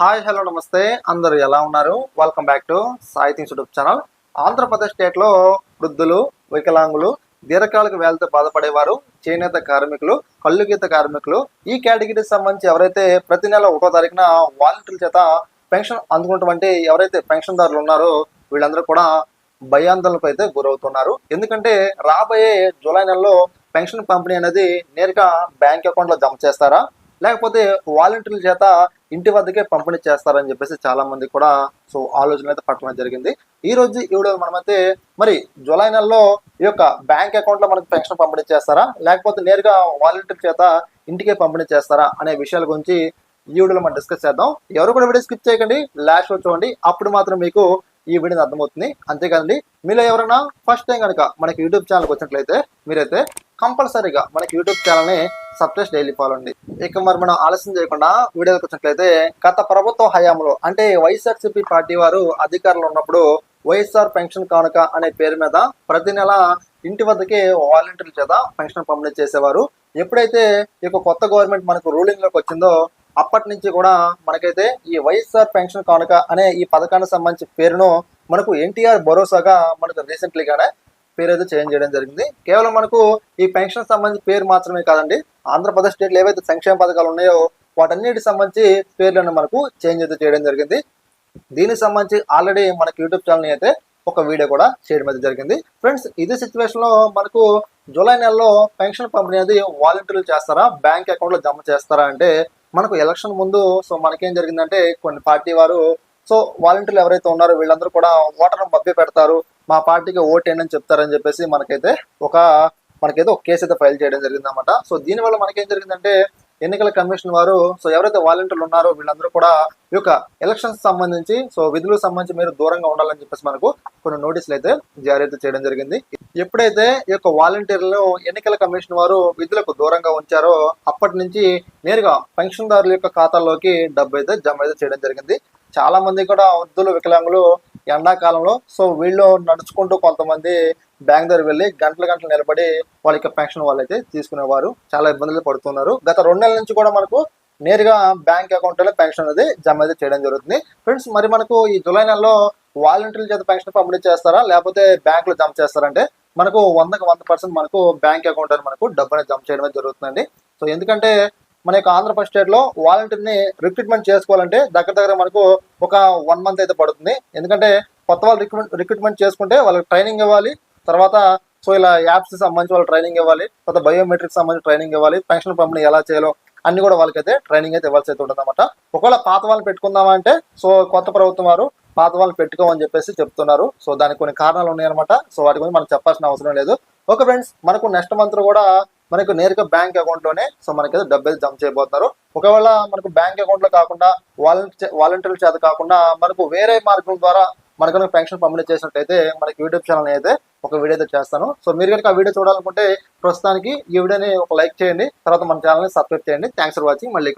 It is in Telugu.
హాయ్ హలో నమస్తే. అందరూ ఎలా ఉన్నారు? Welcome back to Sai things YouTube channel Andhra Pradesh స్టేట్లో వృద్ధులు వికలాంగులు దీర్ఘకాలిక వ్యాధితో బాధపడేవారు చేనేత కార్మికులు కళ్ళుగీత కార్మికులు ఈ కేటగిరీకి సంబంధించి ఎవరైతే ప్రతి నెల ఒకటో తారీఖున వాలంటీర్ల చేత పెన్షన్ అందుకున్నటువంటి ఎవరైతే పెన్షన్దారులు ఉన్నారో వీళ్ళందరూ కూడా భయాందోళనకు అయితే గురవుతున్నారు. ఎందుకంటే రాబోయే జూలై నెలలో పెన్షన్ పంపిణీ అనేది నేరుగా బ్యాంక్ అకౌంట్లో జమ చేస్తారా? లేకపోతే వాలంటీర్ల చేత ఇంటి వద్దకే పంపిణీ చేస్తారని చెప్పేసి చాలా మంది కూడా సో ఆలోచన అయితే పట్టడం జరిగింది. ఈ రోజు ఈవిడ మనమైతే మరి జూలై నెలలో ఈ యొక్క బ్యాంక్ అకౌంట్లో మనకి పెన్షన్ పంపిణీ చేస్తారా? లేకపోతే నేరుగా వాలంటీర్ చేత ఇంటికే పంపిణీ చేస్తారా అనే విషయాల గురించి ఈ వీడియోలో మనం డిస్కస్ చేద్దాం. ఎవరు కూడా వీడియో స్కిప్ చేయకండి లాస్ట్లో చూడండి. అప్పుడు మాత్రం మీకు ఈ వీడియో అర్థమవుతుంది. అంతేకాదండి మీలో ఎవరైనా ఫస్ట్ టైం కనుక మనకి యూట్యూబ్ ఛానల్కి వచ్చినట్లయితే మీరైతే కంపల్సరీగా మనకి యూట్యూబ్ ఛానల్ని సబ్స్క్రైబ్ డైలీ ఫాలో అండి ఇక మరి మనం ఆలస్యం చేయకుండా వీడియోకి వచ్చినట్లయితే గత ప్రభుత్వ హయాంలో అంటే వైఎస్ఆర్సీపీ పార్టీ వారు అధికారంలో ఉన్నప్పుడు వైఎస్ఆర్ పెన్షన్ కానుక అనే పేరు మీద ప్రతి నెల ఇంటి వద్దకే వాలంటీర్ల చేత పెన్షన్ పంపిణీ చేసేవారు. ఎప్పుడైతే ఈ కొత్త గవర్నమెంట్ మనకు రూలింగ్లోకి వచ్చిందో అప్పటి నుంచి కూడా మనకైతే ఈ వైఎస్ఆర్ పెన్షన్ కానుక అనే ఈ పథకానికి సంబంధించి పేరును మనకు ఎన్టీఆర్ భరోసాగా మనకు రీసెంట్లీగానే పేరు అయితే చేంజ్ చేయడం జరిగింది. కేవలం మనకు ఈ పెన్షన్ సంబంధించి పేరు మాత్రమే కాదండి ఆంధ్రప్రదేశ్ స్టేట్లో ఏవైతే సంక్షేమ పథకాలు ఉన్నాయో వాటన్నిటికి సంబంధించి పేర్లను మనకు చేంజ్ అయితే చేయడం జరిగింది. దీనికి సంబంధించి ఆల్రెడీ మనకి యూట్యూబ్ ఛానల్ అయితే ఒక వీడియో కూడా చేయడం అయితే జరిగింది. ఫ్రెండ్స్ ఇదే సిచ్యువేషన్లో మనకు జూలై నెలలో పెన్షన్ పంపిణీ అనేది వాలంటీర్లు చేస్తారా? బ్యాంక్ అకౌంట్లో జమ చేస్తారా అంటే మనకు ఎలక్షన్ ముందు సో మనకేం జరిగిందంటే కొన్ని పార్టీ వారు సో వాలంటీర్లు ఎవరైతే ఉన్నారో వీళ్ళందరూ కూడా ఓటర్ను మభ్య పెడతారు మా పార్టీకి ఓటేయండి అని చెప్తారని చెప్పేసి మనకైతే ఒక మనకైతే ఒక కేసు అయితే ఫైల్ చేయడం జరిగిందనమాట సో దీనివల్ల మనకేం జరిగిందంటే ఎన్నికల కమిషన్ వారు సో ఎవరైతే వాలంటీర్లు ఉన్నారో వీళ్ళందరూ కూడా ఈ యొక్క ఎలక్షన్స్ సంబంధించి సో విధులకు సంబంధించి మీరు దూరంగా ఉండాలని చెప్పేసి మనకు కొన్ని నోటీసులు అయితే జారీ అయితే చేయడం జరిగింది. ఎప్పుడైతే ఈ యొక్క వాలంటీర్లను ఎన్నికల కమిషన్ వారు విధులకు దూరంగా ఉంచారో అప్పటి నుంచి నేరుగా పెన్షన్దారుల యొక్క ఖాతాల్లోకి డబ్బు అయితే జమ అయితే చేయడం జరిగింది. చాలా మంది కూడా వృద్ధులు వికలాంగులు ఎండాకాలంలో. సో వీళ్ళు నడుచుకుంటూ కొంతమంది బ్యాంక్ దగ్గర వెళ్ళి గంటల గంటలు నిలబడి వాళ్ళ యొక్క పెన్షన్ వాళ్ళైతే తీసుకునేవారు. చాలా ఇబ్బందులు పడుతున్నారు. గత రెండు నెలల నుంచి కూడా మనకు నేరుగా బ్యాంక్ అకౌంట్లో పెన్షన్ అనేది జమ అయితే చేయడం జరుగుతుంది. ఫ్రెండ్స్ మరి మనకు ఈ జూలై నెలలో వాలంటీర్ల చేత పెన్షన్ పంపిణీ చేస్తారా? లేకపోతే బ్యాంక్లో జమ చేస్తారంటే మనకు వందకు వంద పర్సెంట్ మనకు బ్యాంక్ అకౌంట్ అని మనకు డబ్బు అనేది జమ చేయడం జరుగుతుందండి. సో ఎందుకంటే మన యొక్క ఆంధ్రప్రదేశ్ స్టేట్లో వాలంటీర్ని రిక్రూట్మెంట్ చేసుకోవాలంటే దగ్గర దగ్గర మనకు ఒక వన్ మంత్ అయితే పడుతుంది. ఎందుకంటే కొత్త వాళ్ళు రిక్రూట్మెంట్ రిక్రూట్మెంట్ చేసుకుంటే వాళ్ళకి ట్రైనింగ్ ఇవ్వాలి. తర్వాత సో ఇలా యాప్స్ సంబంధించి వాళ్ళు ట్రైనింగ్ ఇవ్వాలి. కొత్త బయోమెట్రిక్ సంబంధించి ట్రైనింగ్ ఇవ్వాలి. పెన్షన్ పంపిణీ ఎలా చేయాలో అన్ని కూడా వాళ్ళకైతే ట్రైనింగ్ అయితే ఇవ్వాల్సి అయితే ఉంటుంది అనమాట ఒకవేళ పాత వాళ్ళని పెట్టుకుందామా అంటే సో కొత్త ప్రభుత్వం వారు పాత వాళ్ళని పెట్టుకోమని చెప్పేసి చెప్తున్నారు. సో దానికి కొన్ని కారణాలు ఉన్నాయన్నమాట. సో వాటి గురించి మనం చెప్పాల్సిన అవసరం లేదు. ఓకే ఫ్రెండ్స్ మనకు నెక్స్ట్ మంత్ కూడా మనకు నేరుగా బ్యాంక్ అకౌంట్లోనే సో మనకి డబ్బులు జమ చేయబోతున్నారు. ఒకవేళ మనకు బ్యాంక్ అకౌంట్లో కాకుండా వాలంటీ వాలంటీర్ల చేత కాకుండా మనకు వేరే మార్గం ద్వారా మనకు పెన్షన్ పంపిణీ చేసినట్టయితే మనకి యూట్యూబ్ ఛానల్ అయితే ఒక వీడియో అయితే చేస్తాను. సో మీరు కనుక ఆ వీడియో చూడాలనుకుంటే ప్రస్తుతానికి ఈ వీడియోని ఒక లైక్ చేయండి తర్వాత మన ఛానల్ని సబ్స్క్రైబ్ చేయండి. థ్యాంక్స్ ఫర్ వాచింగ్ మళ్ళీ